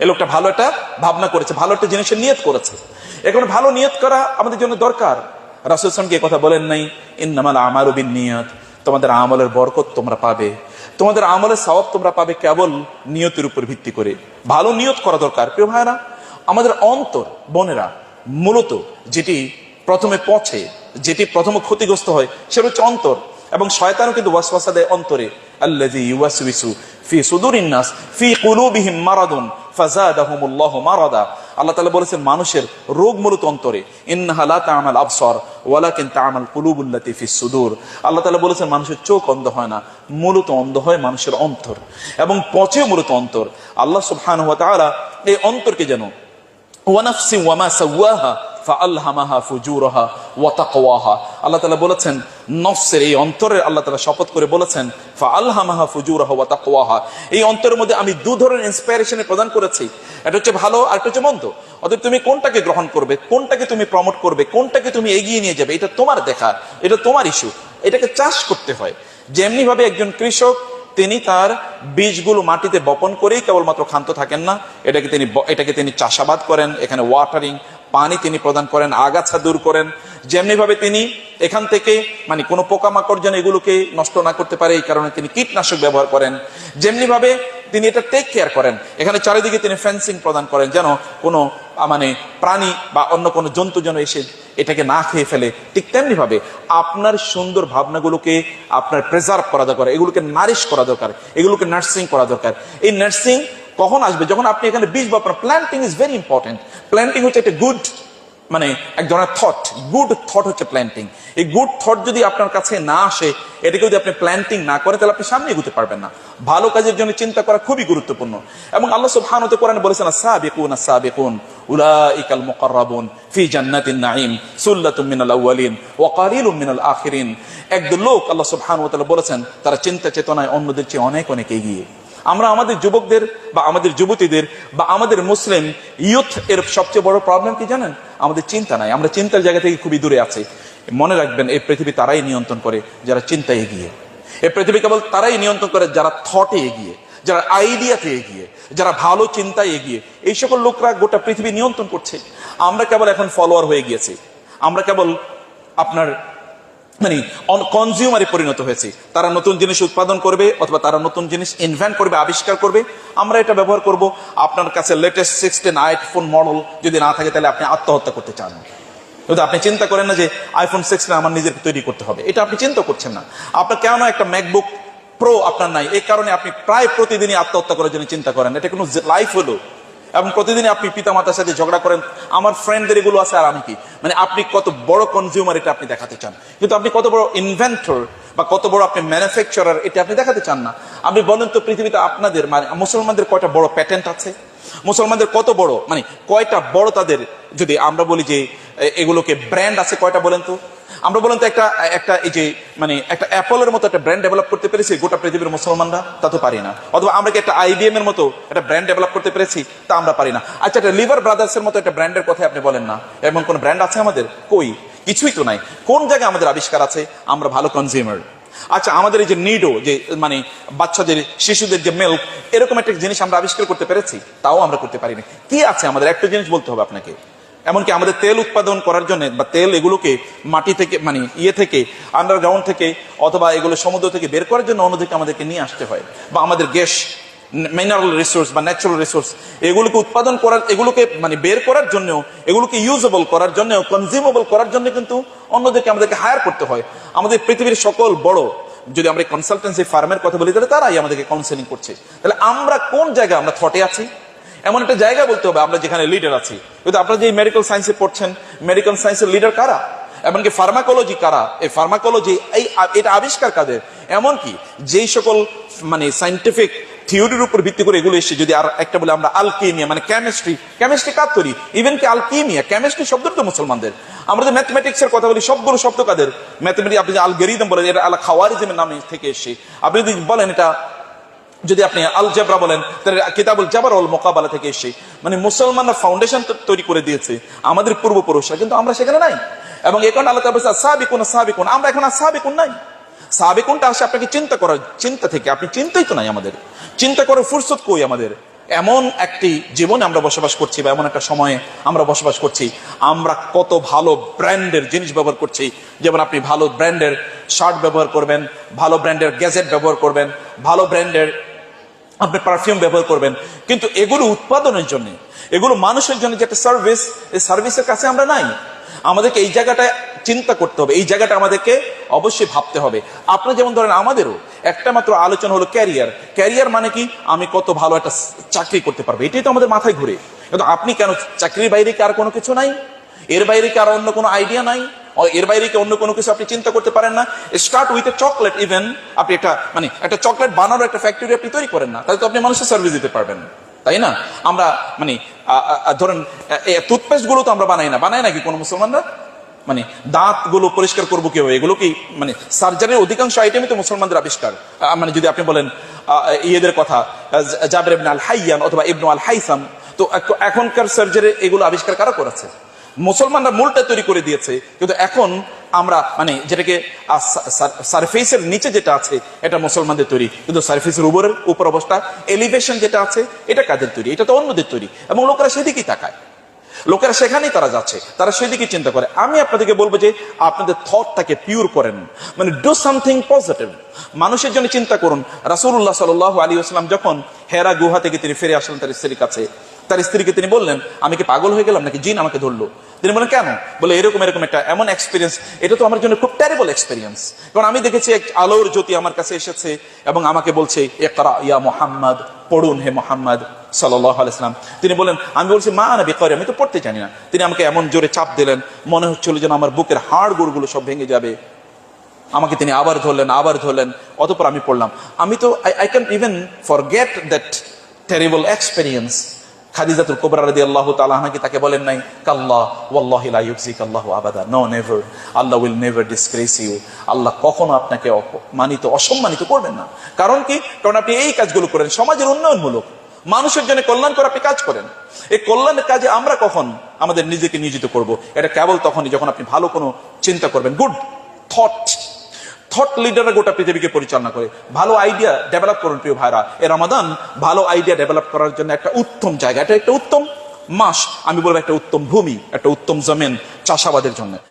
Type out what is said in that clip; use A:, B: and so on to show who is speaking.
A: এই লোকটা ভালো একটা ভাবনা করেছে, ভালো একটা জিনিসের নিয়ত করেছে। এখন ভালো নিয়ত করা আমাদের জন্য দরকার। রাসুল ইসলামকে এ কথা বলেন নাই, ইন্নামাল আমার বিন নিয়ত তোমাদের আমলের বরকত তোমরা পাবে। তোমাদের আমলের সওয়াব তোমরা পাবে কেবল নিয়তের উপর ভিত্তি করে। ভালো নিয়ত করা দরকার, প্রিয় ভাইরা আমাদের অন্তর, বোনেরা, মূলত যেটি প্রথমে পচে, যেটি প্রথম ক্ষতিগ্রস্ত হয়, সেটা হচ্ছে অন্তর। এবং শয়তানও কিন্তু ওয়াসওয়াসা দেয় অন্তরে। আল্লাযী ইউওয়াসওয়িসু ফি সুদুরিন নাস, ফি কুলুবিহিম মারাদুন। ফাযাদাহুমুল্লাহু মারাদা। আল্লাহ তাআলা বলেছেন, মানুষের রোগ মূলত অন্তরে। ইন্নাহা লা তা'মাল আবসার, ওয়ালাকিন তা'মাল কুলুবুল্লাতী ফিস সুদূর। আল্লাহ তাআলা বলেছেন, মানুষের চোখ অন্ধ হয় না মূলত অন্ধ হয় মানুষের অন্তর। এবং পচে মূলত অন্তর। আল্লাহ সুবহানাহু ওয়া তাআলা এই অন্তরকে যেন ওয়ানাফসি ওয়ামা সাওয়াহা, ফাআলহামাহা ফুজুরাহা। ওয়া তাকওয়াহা। আল্লাহ তাআলা বলেছেন, নফসের এই অন্তরের আল্লাহ তাআলা শপথ করে বলেছেন, ফাআলহামাহা ফুজুরাহা ওয়া তাকওয়াহা। এই অন্তরের মধ্যে আমি দু ধরনের ইন্সপিরেশনে প্রদান করেছি। এটা হচ্ছে ভালো আর একটা হচ্ছে মন্দ। অতএব তুমি কোনটাকে গ্রহণ করবে, কোনটাকে তুমি প্রমোট করবে, কোনটাকে তুমি এগিয়ে নিয়ে যাবে, এটা তোমার দেখা, এটা তোমার ইস্যু এটাকে চাষ করতে হয়। যেমনি ভাবে একজন কৃষক, তিনি তার বীজগুলো মাটিতে বপন করেই কেবলমাত্র ক্ষান্ত থাকেন না, এটাকে তিনি এটাকে তিনি চাষাবাদ করেন, এখানে ওয়াটারিং পানি তিনি প্রদান করেন, আগাছা দূর করেন। যেমনি ভাবে তিনি এখান থেকে মানে কোনো পোকামাকড় যেন এগুলোকে নষ্ট না করতে পারে, এই কারণে তিনি কীটনাশক ব্যবহার করেন। যেমনি ভাবে তিনি এটা টেক কেয়ার করেন। এখানে চারিদিকে তিনি ফেন্সিং প্রদান করেন, যেন কোনো মানে প্রাণী বা অন্য কোনো জন্তু যেন এসে এটাকে না খেয়ে ফেলে। ঠিক তেমনি ভাবে আপনার সুন্দর ভাবনাগুলোকে আপনার প্রেজার্ভ করা দরকার, এগুলোকে নারিশ করা দরকার, এগুলোকে নার্সিং করা দরকার। এই নার্সিং কখন আসবে? যখন আপনি এখানে বীজ বপন planting is very important planting হচ্ছে একটা গুড মানে এক ধরনের থট গুড থট হচ্ছে প্ল্যান্টিং এই গুড থট যদি আপনার কাছে না আসে, এটাকে যদি আপনি প্ল্যান্টিং না করেন তাহলে আপনি সামনে এগুতে পারবেন না। ভালো কাজের জন্য চিন্তা করা খুবই গুরুত্বপূর্ণ। এবং আল্লাহ সুবহানাহু ওয়া তাআলা বলেছেন সাবিকুন সাবিকুন, উলাইকাল মুকাররাবুন ফি জান্নাতিন নাঈম, সুল্লাতুম মিনাল আউয়ালিন ওয়া কালিলুম মিনাল আখিরিন। একদল লোক আল্লাহ সুবহানাহু ওয়া তাআলা বলেছেন, তারা চিন্তা চেতনায় অন্যদের চেয়ে অনেক অনেক এগিয়ে। আমরা আমাদের যুবকদের বা আমাদের যুবতীদের বা আমাদের মুসলিম ইয়ুথ এর সবচেয়ে বড় প্রবলেম কি জানেন? আমাদের চিন্তা নাই। আমরা চিন্তার জায়গা থেকে খুবই দূরে আছি। মনে রাখবেন, এই পৃথিবী তারাই নিয়ন্ত্রণ করে যারা চিন্তায় এগিয়ে। এই পৃথিবী কেবল তারাই নিয়ন্ত্রণ করে যারা থটে এগিয়ে, যারা আইডিয়াতে এগিয়ে, যারা ভালো চিন্তায় এগিয়ে। এই সকল লোকরা গোটা পৃথিবী নিয়ন্ত্রণ করছে। আমরা কেবল এখন ফলোয়ার হয়ে গিয়েছি। আমরা কেবল আপনার মানে কনজিউমারে পরিণত হয়েছে। তারা নতুন জিনিস উৎপাদন করবে অথবা তারা নতুন জিনিস ইনভেন্ট করবে, আবিষ্কার করবে। আমরা এটা ব্যবহার করব। আপনার কাছে লেটেস্ট সিক্সটিন আইফোন মডেল যদি না থাকে, তাহলে আপনি আত্মহত্যা করতে চান। কিন্তু আপনি চিন্তা করেন না যে আইফোন সিক্সটিন আমার নিজের তৈরি করতে হবে। এটা আপনি চিন্তা করছেন না। আপনার কেন একটা ম্যাকবুক প্রো আপনার নাই? এই কারণে আপনি প্রায় প্রতিদিনই আত্মহত্যা করার জন্য চিন্তা করেন। এটা কোনো লাইফ হলো। এবং প্রতিদিন আপনি পিতা মাতার সাথে ঝগড়া করেন, আমার ফ্রেন্ডদের এগুলো আছে, আর আমি কি? মানে আপনি কত বড় কনজিউমার এটা আপনি দেখাতে চান। কিন্তু আপনি কত বড় ইনভেন্টর বা কত বড় আপনি ম্যানুফ্যাকচারার এটা আপনি দেখাতে চান না। আপনি বলেন তো পৃথিবীতে আপনাদের মানে মুসলমানদের কয়টা বড় প্যাটেন্ট আছে? মুসলমানদের কত বড়? মানে কয়টা বড় তাদের, যদি আমরা বলি যে এগুলোকে ব্র্যান্ড আছে কয়টা বলেন তো? আমরা বলেন তো একটা একটা এই যে মানে একটা অ্যাপলের মতো একটা ব্র্যান্ড ডেভেলপ করতে পেরেছি, গোটা পৃথিবীর মুসলমানরা, তা তো পারি না। অথবা আমরা কি একটা আইবিএম এর মতো একটা ব্র্যান্ড ডেভেলপ করতে পেরেছি, তা আমরা পারি না। আচ্ছা একটা লিভার ব্রাদার্স এর মতো একটা ব্র্যান্ডের কথা আপনি বলেন না। এমন কোন ব্র্যান্ড আছে আমাদের? কই? কিছুই তো নাই। কোন জায়গায় আমাদের আবিষ্কার আছে? আমরা ভালো কনজিউমার আচ্ছা আমাদের এই যে নিডো যে মানে বাচ্চাদের, শিশুদের যে মিল্ক এরকম একটা জিনিস আমরা আবিষ্কার করতে পেরেছি? তাও আমরা করতে পারিনি কি আছে আমাদের? একটা জিনিস বলতে হবে আপনাকে। এমনকি আমাদের তেল উৎপাদন করার জন্য বা তেল এগুলোকে মাটি থেকে মানে ইয়ে থেকে আন্ডারগ্রাউন্ড থেকে অথবা এগুলো সমুদ্র থেকে বের করার জন্য অন্যদিকে আমাদেরকে নিয়ে আসতে হয়। বা আমাদের গ্যাস মিনারেল রিসোর্স বা ন্যাচারাল রিসোর্স এগুলোকে উৎপাদন করার, এগুলোকে মানে বের করার জন্য এগুলোকে ইউজেবল করার জন্য কনজিউমেবল করার জন্য কিন্তু অন্যদেরকে আমাদেরকে হায়ার করতে হয়। আমাদের পৃথিবীর সকল বড়, যদি আমরা কনসালটেন্সি ফার্মের কথা বলি, তাহলে তারাই আমাদেরকে কাউন্সেলিং করছে। তাহলে আমরা কোন জায়গায় আমরা থটে আছি? এমন একটা জায়গা বলতে হবে, আমরা যেখানে লিডার আছি। কিন্তু আপনারা যে মেডিকেল সায়েন্সে পড়ছেন মেডিকেল সায়েন্সের লিডার কারা? এমনকি ফার্মাকোলজি কারা? এই ফার্মাকোলজি এই এটা আবিষ্কার কাদের? এমনকি যেই সকল মানে সাইন্টিফিক থিওরির উপর ভিত্তি করে এগুলো এসে যদি আর একটা বলে আমরা আলকেমিয়া মানে কেমিস্ট্রি কেমিস্ট্রি কার তৈরি? ইভেন কি আলকেমিয়া কেমিস্ট্রি শব্দ তো মুসলমানদের। আমরা যে ম্যাথমেটিক্স এর কথা বলি, সবগুলো শব্দ কাদের? ম্যাথমেটিক্স আপনি যে আলগেরিদম বলেন, এটা আল খাওয়ারিজমের নামে থেকে এসে আপনি যদি বলেন এটা যদি আপনি আল জাবরা বলেন, তাহলে কিতাবুল জাবার অল মোকাবালা থেকে এসে মানে মুসলমানরা ফাউন্ডেশন তৈরি করে দিয়েছে আমাদের পূর্বপুরুষরা, কিন্তু আমরা সেখানে নাই। এবং কারণে আল্লাহ বলছে সাবিকুন সাবিকুন, আমরা এখন আর সাবিকুন নাই। সাবিকুনটা আসে আপনাকে চিন্তা করার চিন্তা থেকে, আপনি চিন্তাই তো নাই আমাদের। চিন্তা করার ফুরসত কই আমাদের? এমন একটি জীবনে আমরা বসবাস করছি বা এমন একটা সময়ে আমরা বসবাস করছি, আমরা কত ভালো ব্র্যান্ডের জিনিস ব্যবহার করছি। যেমন আপনি ভালো ব্র্যান্ডের শার্ট ব্যবহার করবেন, ভালো ব্র্যান্ডের গ্যাজেট ব্যবহার করবেন, ভালো ব্র্যান্ডের আপনি পারফিউম ব্যবহার করবেন। কিন্তু এগুলো উৎপাদনের জন্য, এগুলো মানুষের জন্য যে একটা সার্ভিস এই সার্ভিসের কাছে আমরা নাই। আমাদেরকে এই জায়গাটায় চিন্তা করতে হবে, এই জায়গাটা আমাদেরকে অবশ্যই ভাবতে হবে। আপনার যেমন ধরেন আমাদেরও, একটা মাত্র আলোচনা হলো ক্যারিয়ার ক্যারিয়ার মানে কি? আমি কত ভালো একটা চাকরি করতে পারব, এটাই তো আমাদের মাথায় ঘুরে। কিন্তু আপনি কেন চাকরির বাইরে কি আর কোনো কিছু নাই? এর বাইরে কি আর অন্য কোনো আইডিয়া নাই? এর বাইরে কি অন্য কোনো কিছু আপনি চিন্তা করতে পারেন না? Start with a chocolate even আপনি একটা মানে একটা চকলেট বানানোর একটা ফ্যাক্টরি আপনি তৈরি করেন না, তাহলে তো আপনি মানুষের সার্ভিস দিতে পারবেন, তাই না? আমরা মানে ধরেন টুথপেস্টগুলো তো আমরা বানাই না, বানাই নাকি কোনো মুসলমানরা? মানে দাঁতগুলো পরিষ্কার করব কীভাবে এগুলো কি মানে সার্জারির অধিকাংশ আইটেমই তো মুসলমানদের আবিষ্কার। মানে যদি আপনি বলেন ইয়েদের কথা জাবের আল হাইয়ান অথবা ইবনু আল হাইসাম তো এখনকার সার্জারি এগুলো আবিষ্কার কারা করেছে? মুসলমানরা মূলটা তৈরি করে দিয়েছে, কিন্তু এখন আমরা মানে যেটাকে সারফেসের নিচে যেটা আছে, এটা মুসলমানদের তৈরি। কিন্তু সারফেসের উপরের, উপর অবস্থা এলিভেশন যেটা আছে, এটা কাদের তৈরি? এটা তো অন্যদের তৈরি। এবং লোকেরা সেদিকেই তাকায়। লোকেরা সেখানেই তারা যাচ্ছে, তারা সেদিকে চিন্তা করে। আমি আপনাদেরকে বলব যে, আপনাদের থটটাকে পিওর করেন। মানে ডু সামথিং পজিটিভ মানুষের জন্য চিন্তা করুন। রাসূলুল্লাহ সাল্লাল্লাহু আলী আসলাম যখন হেরা গুহা থেকে তিনি ফিরে আসলেন তার স্ত্রীর কাছে তার স্ত্রীকে তিনি বললেন, আমি কি পাগল হয়ে গেলাম নাকি জিন আমাকে ধরলো? তিনি বলেন কেন? বলে, এরকম এরকম একটা এমন এক্সপিরিয়েন্স এটা তো আমার জন্য খুব টেরেবল এক্সপিরিয়েন্স কারণ আমি দেখেছি এক আলোর জ্যোতি আমার কাছে এসেছে এবং আমাকে বলছে একরা ইয়া মোহাম্মদ, পড়ুন হে মোহাম্মদ আলাইসলাম তিনি বলেন আমি বলছি, মা না বেকার, আমি তো পড়তে জানি না। তিনি আমাকে এমন জোরে চাপ দিলেন, মনে হচ্ছিল যেন আমার বুকের হাড় গুড়গুলো সব ভেঙে যাবে। আমাকে তিনি আবার ধরলেন আবার ধরলেন, অতপর আমি পড়লাম। আমি তো I can even forget that terrible experience খাদিজাতুল কোবরা রাদি আল্লাহ তালাহাকে তাকে বলেন নাই? কাল্লাহ, ওয়াল্লাহি ইউকজিক আল্লাহ আবাদা। No never Allah will never disgrace you আল্লাহ কখনো আপনাকে অপমানিত, অসম্মানিত করবেন না। কারণ কি? কারণ আপনি এই কাজগুলো করেন, সমাজের উন্নয়নমূলক। মানুষের জন্য কল্যাণ করে আপনি কাজ করেন। এই কল্যাণের কাজে আমরা কখন আমাদের নিজেকে নিয়োজিত করব? এটা কেবল তখনই যখন আপনি ভালো কোনো চিন্তা করবেন। গুড থট থট লিডাররা গোটা পৃথিবীকে পরিচালনা করে। ভালো আইডিয়া ডেভেলপ করুন প্রিয় ভাইরা। এ রমাদান ভালো আইডিয়া ডেভেলপ করার জন্য একটা উত্তম জায়গা। এটা একটা উত্তম মাস আমি বলব একটা উত্তম ভূমি, একটা উত্তম জমিন চাষাবাদের জন্য।